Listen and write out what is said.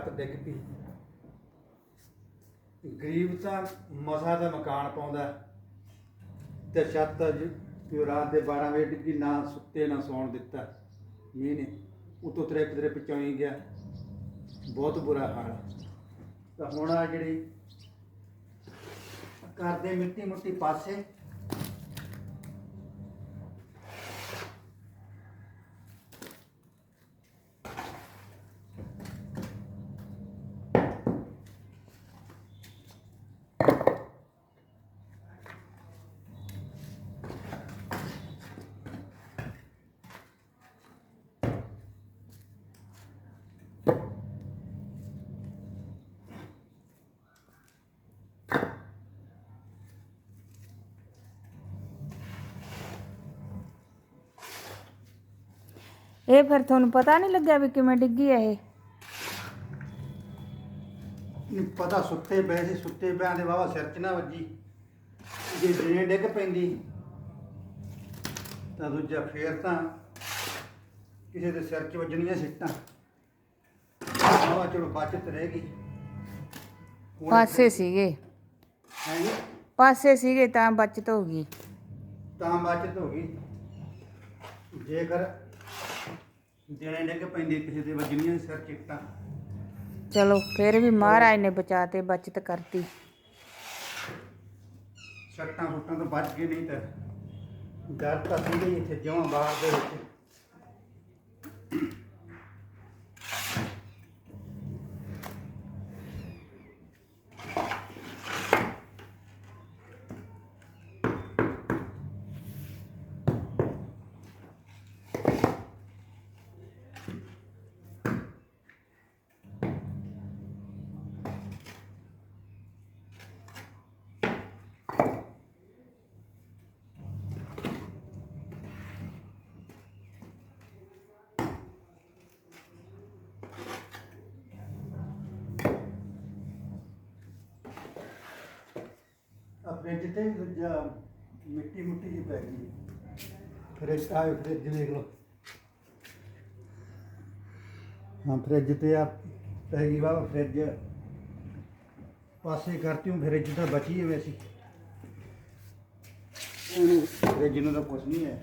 ਡਿੱਗ ਪਈ। ਗਰੀਬ ਤਾਂ ਮਸਾ ਦਾ ਮਕਾਨ ਪਾਉਂਦਾ ਤੇ ਛੱਤ ਜ- ਜੋ ਰਾਤ ਦੇ 12 ਵਜੇ ਡਿੱਗੀ, ਨਾ ਸੁੱਤੇ, ਨਾ ਸੌਣ ਦਿੱਤਾ। ਮੀਂਹ ਨੇ ਉਤੋਂ ਤਰੇ ਪਤਰੇ ਪਚਾਈ ਗਿਆ। ਬਹੁਤ ਬੁਰਾ ਹਾਲ ਆ। ਤਾਂ ਹੁਣ ਆ ਜਿਹੜੀ ਕਰਦੇ ਮਿੱਟੀ ਮੁੱਟੀ ਪਾਸੇ ਇਹ ਫਿਰ ਤੁਹਾਨੂੰ ਪਤਾ ਨਹੀਂ ਲੱਗਿਆ ਵੀ ਕਿਵੇਂ ਡਿੱਗੀ ਹੈ ਇਹ? ਨਹੀਂ ਪਤਾ ਸੁੱਤੇ ਪਏ ਸੀ ਸੁੱਤੇ ਪਿਆਂ ਦੇ ਵਾਵਾ ਸਿਰ 'ਚ ਨਾ ਵੱਜੀ। ਜੇ ਡਰੇਨ ਡਿੱਗ ਪੈਂਦੀ ਤਾਂ ਦੂਜਾ ਫੇਰ ਤਾਂ ਕਿਸੇ ਦੇ ਸਿਰ 'ਚ ਵੱਜਣੀਆਂ ਸਿੱਟਾਂ। ਵਾਵਾ ਚਲੋ ਬਚਤ ਰਹਿ ਗਈ। ਹੁਣ ਪਾਸੇ ਸੀਗੇ। ਹੈਂ? ਜੀ, ਪਾਸੇ ਸੀਗੇ ਤਾਂ ਬਚਤ ਹੋ ਗਈ। ਤਾਂ ਬਚਤ ਹੋ ਗਈ। ਜੇਕਰ ਡਰੇਨ ਡਿੱਗ ਪੈਂਦੀ ਕਿਸੇ ਦੇ ਵੱਜਣੀਆਂ ਸਿਰ 'ਚ ਇੱਟਾਂ ਚਲੋ ਫਿਰ ਵੀ ਮਹਾਰਾਜ ਨੇ ਬਚਾ ਤੇ ਬਚਤ ਕਰਤੀ। ਸੱਟਾਂ ਫੁੱਟਾਂ ਤੋਂ ਬਚ ਗਏ ਨਹੀਂ ਤਾਂ ਡਰ ਤਾਂ ਸੀਗਾ ਇੱਥੇ ਜਿਉਂ ਬਾਹਰ ਦੇ ਵਿੱਚ। ਆ ਫ੍ਰਿਜ ਤੇ ਦੂਜਾ ਮਿੱਟੀ ਮੁੱਟੀ ਜੀ ਪੈ ਗਈ। ਫ੍ਰਿਜ ਆਏ ਫ੍ਰਿਜ ਦੇਖ ਲਓ। ਹਾਂ ਫ੍ਰਿਜ ਤੇ ਆ ਪੈ ਗਈ ਵਾ ਫ੍ਰਿਜ। ਪਾਸੇ ਕਰਤੀ ਹੂੰ ਫ੍ਰਿਜ ਤਾਂ ਬਚੀ ਹੈ ਵੈਸੇ। ਉਹਨੂੰ ਫ੍ਰਿਜ ਨੂੰ ਤਾਂ ਕੁਛ ਨਹੀਂ ਹੈ।